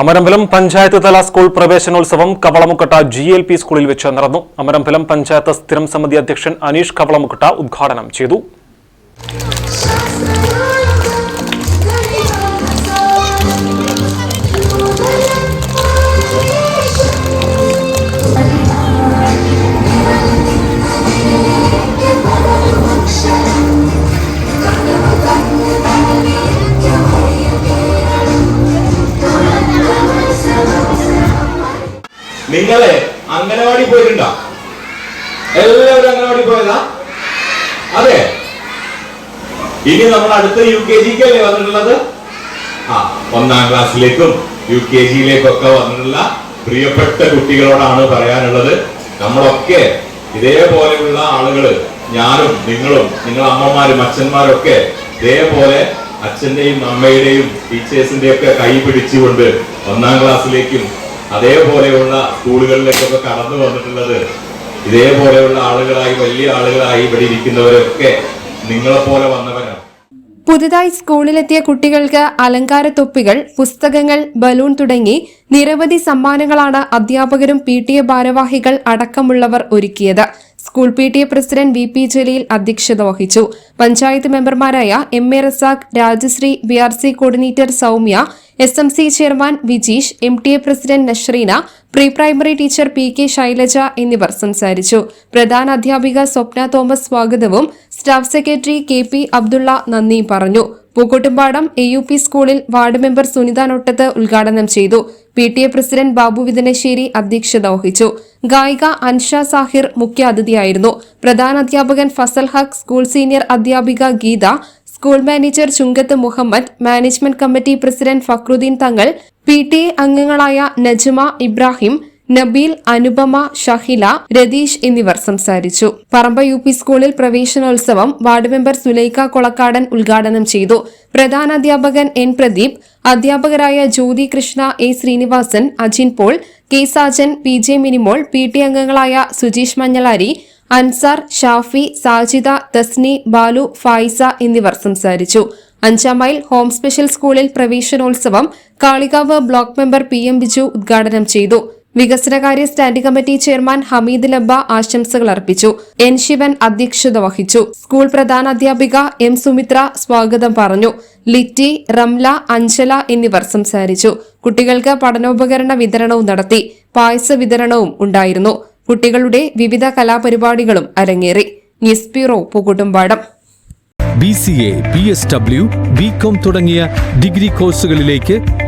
Amarambalam panchayat തല school പ്രവേശനോത്സവം Kavalamukkatta G L P സ്കൂളിൽ വെച്ച് നടന്നു. അമരമ്പലം പഞ്ചായത്ത് സ്ഥിരം സമിതി അധ്യക്ഷൻ അനീഷ് കവളമുക്കട്ട ഉദ്ഘാടനം ചെയ്തു. നിങ്ങളെ അംഗനവാടി പോയിട്ടുണ്ടോ? എല്ലാവരും അംഗനവാടി പോയതാ? അതെ. ഇനി നമ്മൾ അടുത്ത യു കെ ജിക്കല്ലേ വന്നിട്ടുള്ളത്? ആ ഒന്നാം ക്ലാസ്സിലേക്കും യു കെ ജിയിലേക്കും ഒക്കെ വന്നിട്ടുള്ള പ്രിയപ്പെട്ട കുട്ടികളോടാണ് പറയാനുള്ളത്. നമ്മളൊക്കെ ഇതേപോലെയുള്ള ആളുകൾ ഞാനും നിങ്ങളും നിങ്ങൾ അമ്മമാരും അച്ഛന്മാരും ഒക്കെ ഇതേപോലെ അച്ഛന്റെയും അമ്മയുടെയും ടീച്ചേഴ്സിന്റെയും ഒക്കെ കൈ പിടിച്ചുകൊണ്ട് ഒന്നാം ക്ലാസ്സിലേക്കും അതേപോലെയുള്ള സ്കൂളുകളിലേക്കൊക്കെ കടന്നു വന്നിട്ടുള്ളത് ഇതേപോലെയുള്ള ആളുകളായി വലിയ ആളുകളായി ഇവിടെ ഇരിക്കുന്നവരൊക്കെ നിങ്ങളെപ്പോലെ വന്നവരാണ്. പുതുതായി സ്കൂളിലെത്തിയ കുട്ടികൾക്ക് അലങ്കാര തൊപ്പികൾ പുസ്തകങ്ങൾ ബലൂൺ തുടങ്ങി നിരവധി സമ്മാനങ്ങളാണ് അധ്യാപകരും പി ടി എ ഭാരവാഹികൾ അടക്കമുള്ളവർ ഒരുക്കിയത്. School P T A president V P Jaleel അധ്യക്ഷത വഹിച്ചു. പഞ്ചായത്ത് മെമ്പർമാരായ M A Razak Rajashree B R C coordinator Soumya S M C chairman Vijeesh M T A president Nashreena pre primary teacher P K Shailaja എന്നിവർ സംസാരിച്ചു. പ്രധാന അധ്യാപിക Swapna Thomas സ്വാഗതവും staff secretary K P Abdulla നന്ദിയും പറഞ്ഞു. Pookkottumpadam A U P സ്കൂളിൽ ward member Sunitha Nottath ഉദ്ഘാടനം ചെയ്തു. P T A president Babu Vithanassery അധ്യക്ഷത വഹിച്ചു. ഗായിക അൻഷ സാഹിർ മുഖ്യാതിഥിയായിരുന്നു. പ്രധാന അധ്യാപകൻ ഫസൽ ഹക്ക് സ്കൂൾ സീനിയർ അധ്യാപിക Geetha school manager Chungath Muhammad management committee president Fakhruddin Thangal P T A അംഗങ്ങളായ നജ്മ ഇബ്രാഹിം നബീൽ അനുപമ ഷഹില രതീഷ് എന്നിവർ സംസാരിച്ചു. പറമ്പ യു പി സ്കൂളിൽ പ്രവേശനോത്സവം വാർഡ് മെമ്പർ സുലൈഖ കൊളക്കാടൻ ഉദ്ഘാടനം ചെയ്തു. പ്രധാന അധ്യാപകൻ എൻ പ്രദീപ് അധ്യാപകരായ Jyothi Krishna A Srinivasan Ajin Paul K Sajan P J Minimol P T അംഗങ്ങളായ സുജീഷ് മഞ്ഞളാരി അൻസാർ ഷാഫി സാജിദ തസ്നി ബാലു ഫായിസ എന്നിവർ സംസാരിച്ചു. അഞ്ചാം മൈൽ ഹോം സ്പെഷ്യൽ സ്കൂളിൽ പ്രവേശനോത്സവം Kalikavu block member P M Biju ഉദ്ഘാടനം ചെയ്തു. വികസനകാര്യ standing committee chairman Hameed Labba ആശംസകൾ അർപ്പിച്ചു. എൻ ശിവൻ അധ്യക്ഷത വഹിച്ചു. സ്കൂൾ പ്രധാന അധ്യാപിക എം സുമിത്ര സ്വാഗതം പറഞ്ഞു. ലിറ്റി റംല അഞ്ചല എന്നിവർ സംസാരിച്ചു. കുട്ടികൾക്ക് പഠനോപകരണ വിതരണവും നടത്തി. പായസ വിതരണവും ഉണ്ടായിരുന്നു. കുട്ടികളുടെ വിവിധ കലാപരിപാടികളും അരങ്ങേറി. News bureau Pookkottumpadam. B C A B S W B com തുടങ്ങിയ ഡിഗ്രി കോഴ്സുകളിലേക്ക്